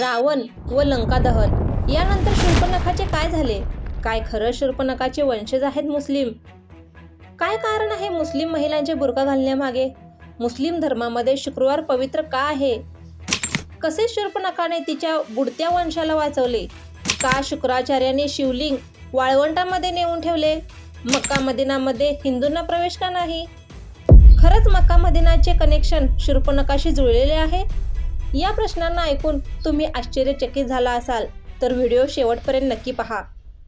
रावण व लंका दहन यानंतर शूर्पणखाचे काय झाले? काय खरं शूर्पणखाचे वंशज आहेत मुस्लिम? काय कारण आहे मुस्लिम महिलांचे बुरका घालण्यामागे? मुस्लिम धर्मामध्ये शुक्रवार पवित्र का आहे? कसे शूर्पणखाने तिच्या बुडत्या वंशाला वाचवले? का शुक्राचार्याने शिवलिंग वाळवंटामध्ये नेऊन ठेवले? मक्का मदिनामध्ये हिंदूंना प्रवेश का नाही? खरंच मक्का मदिनाचे कनेक्शन शूर्पणखाशी जुळलेले आहे? या प्रश्नांना ऐकून तुम्ही आश्चर्यचकित झाला असाल तर व्हिडिओ शेवटपर्यंत नक्की पहा.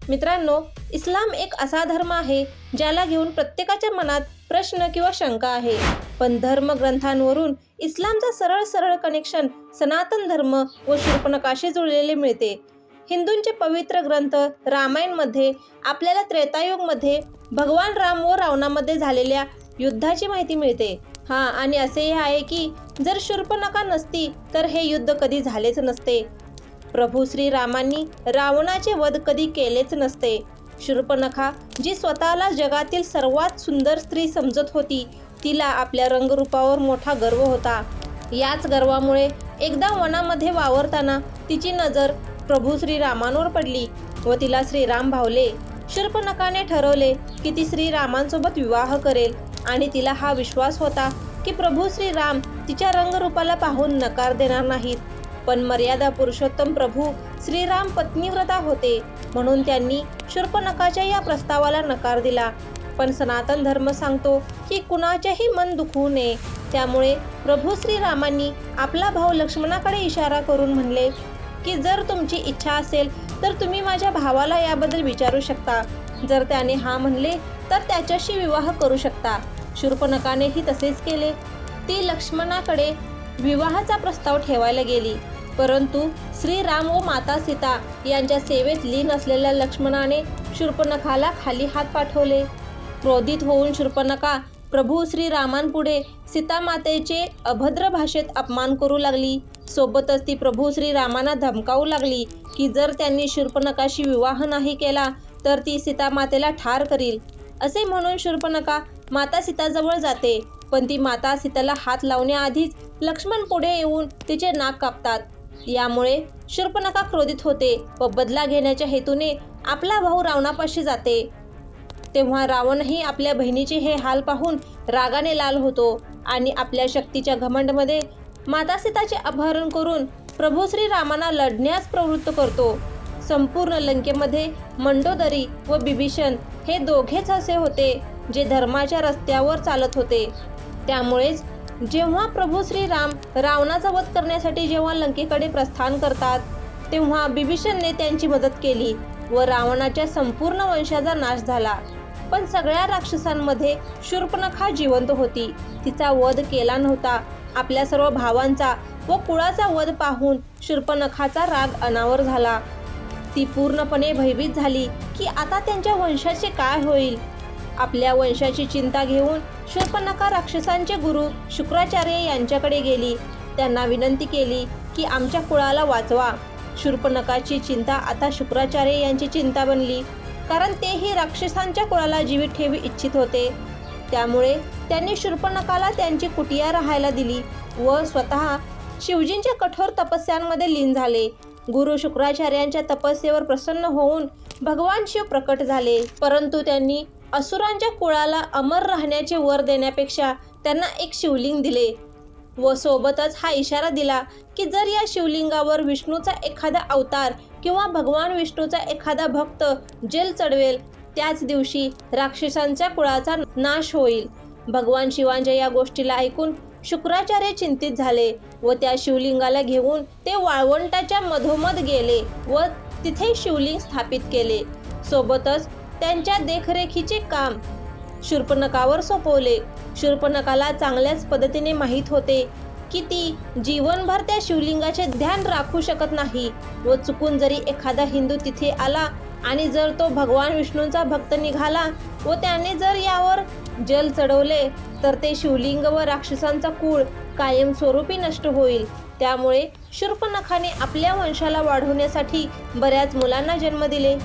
मित्रांनो इस्लाम एक असा धर्म आहे ज्याला घेऊन प्रत्येकाच्या मनात प्रश्न किंवा शंका आहे. पण धर्मग्रंथांवरून इस्लामचा सरळ सरळ कनेक्शन सनातन धर्म व शूर्पणकाशी जुळलेले मिळते. हिंदूंचे पवित्र ग्रंथ रामायणमध्ये आपल्याला त्रेतायुगमध्ये भगवान राम व रावणामध्ये झालेल्या युद्धाची माहिती मिळते. हा आणि असेही आहे की जर शूर्पणखा नसती तर हे युद्ध कधी झालेच नसते. प्रभू श्रीरामांनी रावणाचे वध कधी केलेच नसते. शूर्पणखा जी स्वतःला जगातील सर्वात सुंदर स्त्री समजत होती तिला आपल्या रंगरूपावर मोठा गर्व होता. याच गर्वामुळे एकदा वनामध्ये वावरताना तिची नजर प्रभू श्रीरामांवर पडली व तिला श्रीराम भावले. शूर्पणखाने ठरवले की ती श्रीरामांसोबत विवाह करेल आणि तिला हा विश्वास होता की प्रभू श्रीराम तिच्या रंगरूपाला पाहून नकार देणार नाहीत. पण मर्यादा पुरुषोत्तम प्रभू श्रीराम पत्नीव्रता होते म्हणून त्यांनी शूर्पणकाच्या या प्रस्तावाला नकार दिला. पण सनातन धर्म सांगतो की कुणाचेही मन दुखवू नये. त्यामुळे प्रभू श्रीरामांनी आपला भाऊ लक्ष्मणाकडे इशारा करून म्हणले की जर तुमची इच्छा असेल तर तुम्ही माझ्या भावाला याबद्दल विचारू शकता. जर त्याने हा म्हणले तर त्याच्याशी विवाह करू शकता. शूर्पणखानेही तसेच केले. ती लक्ष्मणाकडे विवाहाचा प्रस्ताव ठेवायला गेली. परंतु श्रीराम व माता सीता यांच्या सेवेत लीन असलेल्या लक्ष्मणाने शूर्पणखाला खाली हात पाठवले. क्रोधित होऊन शूर्पणखा प्रभू श्रीरामांपुढे सीतामातेचे अभद्र भाषेत अपमान करू लागली. सोबतच ती प्रभू श्रीरामांना धमकावू लागली की जर त्यांनी शूर्पणखाशी विवाह नाही केला तर ती सीतामातेला ठार करील. असे म्हणून शूर्पणखा माता सीताजवळ जाते. पण ती माता सीताला हात लावण्याआधीच लक्ष्मण पुढे येऊन तिचे नाक कापतात. यामुळे शूर्पणखा क्रोधित होते व बदला घेण्याच्या हेतूने आपला भाऊ रावणापाशी जाते. तेव्हा रावणही आपल्या बहिणीचे हे हाल पाहून रागाने लाल होतो आणि आपल्या शक्तीच्या घमंडमध्ये माता सीताचे अपहरण करून प्रभू श्रीरामांना लढण्यास प्रवृत्त करतो. संपूर्ण लंकेमध्ये मंडोदरी व बिभीषण हे दोघेच असे होते. जे धर्माच्या रस्त्यावर चालत होते. त्यामुळेच जेव्हा प्रभू श्रीराम रावणाचा वध करण्यासाठी जेव्हा लंकेकडे प्रस्थान करतात तेव्हा बिभीषणने त्यांची मदत केली व रावणाच्या संपूर्ण वंशाचा नाश झाला. पण सगळ्या राक्षसांमध्ये शूर्पणखा जिवंत होती. तिचा वध केला नव्हता. आपल्या सर्व भावांचा व कुळाचा वध पाहून शूर्पणखाचा राग अनावर झाला. ती पूर्णपणे भयभीत झाली की आता त्यांच्या वंशाचे काय होईल? आपल्या वंशाची चिंता घेऊन शूर्पणखा राक्षसांचे गुरु शुक्राचार्य यांच्याकडे गेली. त्यांना विनंती केली की आमच्या कुळाला वाचवा. शूर्पणखाची चिंता आता शुक्राचार्य यांची चिंता बनली. कारण तेही राक्षसांच्या कुळाला जीवित ठेवी इच्छित होते. त्यामुळे त्यांनी शूर्पणखाला त्यांची कुटिया राहायला दिली व स्वतः शिवजींच्या कठोर तपस्यांमध्ये लीन झाले. गुरु शुक्राचार्यांच्या तपस्येवर प्रसन्न होऊन भगवान शिव प्रकट झाले. परंतु त्यांनी असुरांच्या कुळाला अमर राहण्याचे वर देण्यापेक्षा त्यांना एक शिवलिंग दिले व सोबतच हा इशारा दिला की जर या शिवलिंगावर विष्णूचा एखादा अवतार किंवा भगवान विष्णूचा एखादा भक्त जेल चढवेल त्याच दिवशी राक्षसांच्या कुळाचा नाश होईल. भगवान शिवांच्या या गोष्टीला ऐकून शुक्राचार्य चिंतित झाले व त्या शिवलिंगाला घेऊन ते वाळवंटाच्या मधोमध गेले व तिथे शिवलिंग स्थापित केले. सोबतच त्यांच्या देखरेखीचे काम शूर्पणखावर सोपवले. शूर्पणखाला चांगल्याच पद्धतीने माहीत होते की ती जीवनभर त्या शिवलिंगाचे ध्यान राखू शकत नाही व चुकून जरी एखादा हिंदू तिथे आला आणि जर तो भगवान विष्णूंचा भक्त निघाला व त्याने जर यावर जल चढवले तर ते शिवलिंग व राक्षसांचा कूळ कायमस्वरूपी नष्ट होईल. त्यामुळे शूर्पणखाने आपल्या वंशाला वाढवण्यासाठी बऱ्याच मुलांना जन्म दिले.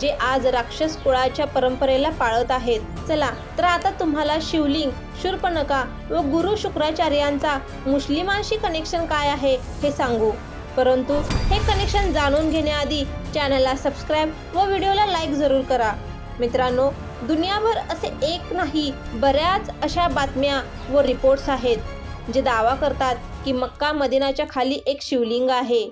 जे आज राक्षस कुळाच्या परंपरेला पाळत आहेत. चला तर आता तुम्हाला शिवलिंग शूर्पणका व गुरु शुक्राचार्यांचा मुस्लिमांशी कनेक्शन काय आहे हे सांगू. परंतु हे कनेक्शन जाणून घेण्याआधी चॅनलला सबस्क्राईब व व्हिडिओला लाईक जरूर करा. मित्रांनो दुनियाभर असे एक नाही बऱ्याच अशा बातम्या व रिपोर्ट्स आहेत जे दावा करतात की मक्का मदिनाच्या खाली एक शिवलिंग आहे.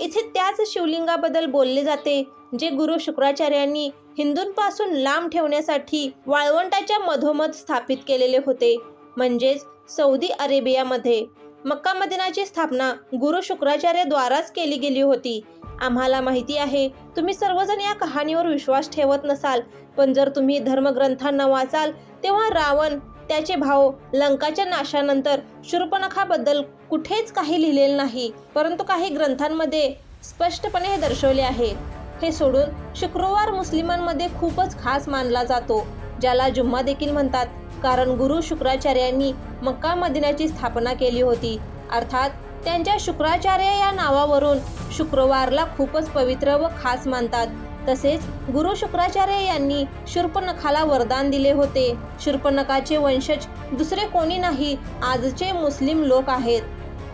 इथे त्याच शिवलिंगाबद्दल बोलले जाते जे गुरु शुक्राचार्यांनी हिंदूंपासून लांब ठेवण्यासाठी वाळवंटाच्या मधोमध स्थापित केलेले होते. म्हणजेच सौदी अरेबियामध्ये. मक्का मदिनाची स्थापना गुरु शुक्राचार्यद्वाराच केली गेली होती. आम्हाला माहिती आहे तुम्ही सर्वजण या कहाणीवर विश्वास ठेवत नसाल पण जर तुम्ही धर्मग्रंथांना वाचाल तेव्हा रावण त्याचे भाऊ लंकाच्या नाशानंतर शूर्पणखाबद्दल कुठेच काही लिहिलेलं नाही परंतु काही ग्रंथांमध्ये स्पष्टपणे हे दर्शवले आहे. हे सोडून शुक्रवार मुस्लिमांमध्ये खूपच खास मानला जातो ज्याला जुम्मा देखील म्हणतात. कारण गुरु शुक्राचार्यांनी मक्का मदिनाची स्थापना केली होती. अर्थात त्यांच्या शुक्राचार्य या नावावरून शुक्रवारला खूपच पवित्र व खास मानतात. तसेच गुरु शुक्राचार्य यांनी शूर्पणखाला वरदान दिले होते. शूर्पणखाचे वंशज दुसरे कोणी नाही आजचे मुस्लिम लोक आहेत.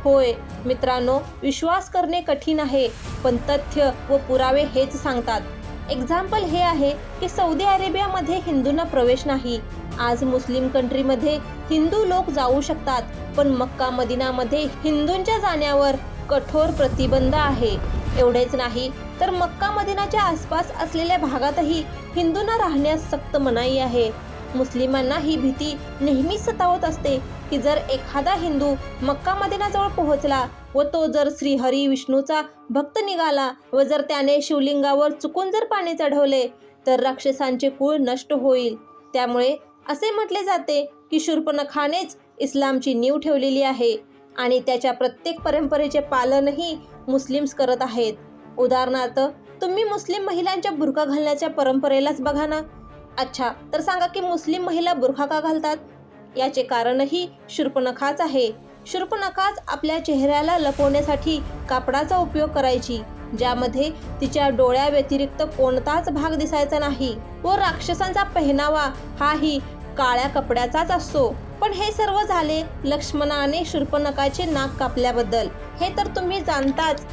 होय. मित्रांनो विश्वास करणे कठीण आहे पण तथ्य व पुरावे हेच सांगतात. एक्झाम्पल हे आहे की सौदी अरेबियामध्ये हिंदूंना प्रवेश नाही. आज मुस्लिम कंट्रीमध्ये हिंदू लोक जाऊ शकतात पण मक्का मदिनामध्ये हिंदूंच्या जाण्यावर कठोर प्रतिबंध आहे. एवढेच नाही तर मक्का मदिनाच्या आसपास असलेल्या भागातही हिंदूंना राहण्यास सक्त मनाई आहे. मुस्लिमांना ही भीती नेहमीच सतावत असते की जर एखादा हिंदू मक्का मदिनाजवळ पोहोचला व तो जर श्रीहरी विष्णूचा भक्त निघाला व जर त्याने शिवलिंगावर चुकून जर पाणी चढवले तर राक्षसांचे कुळ नष्ट होईल. त्यामुळे असे म्हटले जाते की शूर्पणखानेच इस्लामची नीव ठेवलेली आहे आणि त्याच्या प्रत्येक परंपरेचे पालनही मुस्लिम्स करत आहेत. उदाहरणार्थ तुम्ही मुस्लिम महिलांच्या बुरखा घालण्याच्या परंपरेलाच बघा ना. अच्छा तर सांगा की मुस्लिम महिला बुरखा का घालतात? याचे कारणही शूर्पणखाच आहे. शूर्पणखाच आपल्या चेहऱ्याला लपवण्यासाठी कापडाचा उपयोग करायची ज्यामध्ये तिच्या डोळ्या व्यतिरिक्त कोणताच भाग दिसायचा नाही. व राक्षसांचा पहनावा हाही काळ्या कपड्याचाच असतो. पण हे सर्व झाले लक्ष्मणाने शूर्पणखाचे नाक कापल्याबद्दल. हे तर तुम्ही जाणताच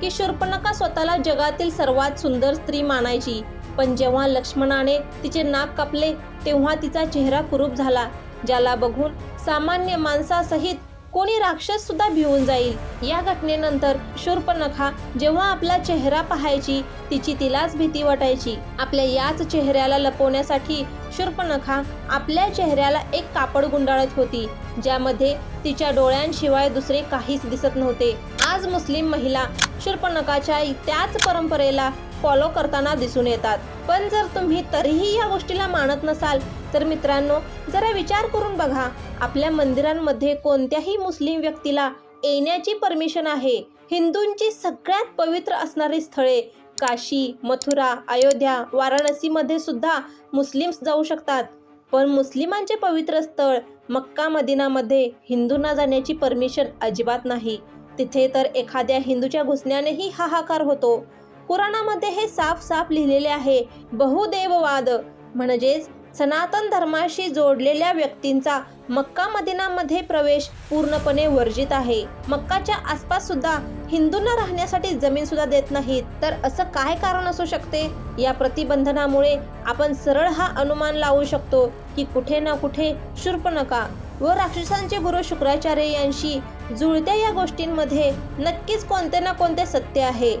की शूर्पणखा स्वतःला जगातील सर्वात सुंदर स्त्री मानायची. पण जेव्हा लक्ष्मणाने तिचे नाक कापले तेव्हा तिचा चेहरा कुरूप झाला ज्याला बघून सामान्य माणसासहित कोणी राक्षस सुद्धा भिवून जाईल. या घटनेनंतर शूर्पणखा जेव्हा आपला चेहरा पाहायची तिची तिलाच भीती वाटायची. आपल्या याच चेहऱ्याला लपवण्यासाठी शूर्पणखा आपल्या चेहऱ्याला एक कापड गुंडाळत होती ज्यामध्ये तिच्या डोळ्यांशिवाय दुसरे काहीच दिसत नव्हते. आज मुस्लिम महिला शूर्पणखाच्या त्याच परंपरेला फॉलो करताना दिसून येतात. पण जर तुम्ही तरीही या गोष्टीला मानत नसाल तर मित्रांनो जरा विचार करून बघा आपल्या मंदिरांमध्ये कोणत्याही मुस्लिम व्यक्तीला येण्याची परमिशन आहे. हिंदूंची सगळ्यात पवित्र असणारी स्थळे काशी मथुरा अयोध्या वाराणसीमध्ये सुद्धा मुस्लिम्स जाऊ शकतात. पण मुस्लिमांचे पवित्र स्थळ मक्का मदिनामध्ये हिंदूंना जाण्याची परमिशन अजिबात नाही. तिथे तर एखाद्या हिंदूच्या घुसण्यानेही हाहाकार होतो. कुराणामध्ये हे साफ साफ लिहिलेले आहे. बहुदेववाद म्हणजेच सनातन धर्माशी जोडलेल्या व्यक्तींचा मक्का मदिनामध्ये प्रवेश पूर्णपणे वर्जित आहे. मक्काच्या आसपास सुद्धा हिंदूंना राहण्यासाठी जमीन सुद्धा देत नाहीत. तर असं काय कारण असू शकते? या प्रतिबंधनामुळे आपण सरळ हा अनुमान लावू शकतो की कुठे ना कुठे शूर्पणखा व राक्षसांचे गुरु शुक्राचार्य यांशी जुळत्या या गोष्टींमध्ये नक्कीच कोणते ना कोणते सत्य आहे.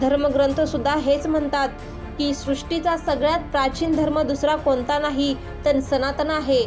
धर्मग्रंथ सुद्धा हेच म्हणतात की सृष्टीचा सगळ्यात प्राचीन धर्म दुसरा कोणता नाही तर सनातन आहे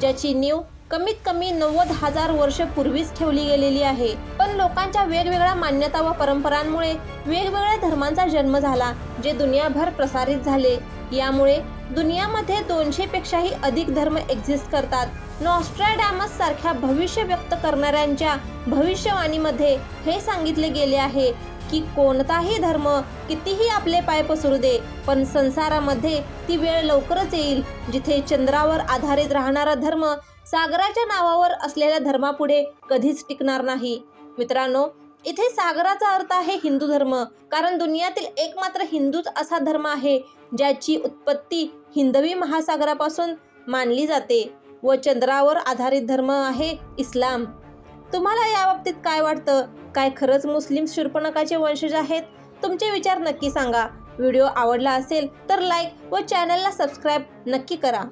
ज्याची नीव कमीत कमी नव्वद हजार वर्ष पूर्वीच ठेवली गेलेली आहे. पण लोकांच्या वेगवेगळ्या मान्यता व परंपरांमुळे वेगवेगळ्या धर्मांचा जन्म झाला जे दुनियाभर प्रसारित झाले. यामुळे दुनियामध्ये दोनशे पेक्षाही अधिक धर्म एक्झिस्ट करतात. नॉस्ट्रॅडॅमस सारख्या भविष्य व्यक्त करणाऱ्यांच्या भविष्यवाणीमध्ये हे सांगितले गेले आहे की कोणताही धर्म कितीही आपले पाय पसरू दे पण संसारामध्ये ती वेळ लवकरच येईल जिथे चंद्रावर आधारित राहणारा धर्म सागराच्या नावावर असलेल्या धर्मापुढे कधीच टिकणार नाही. मित्रांनो इथे सागराचा अर्थ आहे हिंदू धर्म कारण दुनियातील एकमात्र हिंदूच असा धर्म आहे ज्याची उत्पत्ती हिंदवी महासागरापासून मानली जाते व चंद्रावर आधारित धर्म आहे इस्लाम. तुम्हाला याबाबतीत काय वाटतं? काय खरंच मुस्लिम शूर्पणकाचे वंशज आहेत? तुमचे विचार नक्की सांगा. व्हिडिओ आवडला असेल तर लाईक व चॅनलला सबस्क्राईब नक्की करा.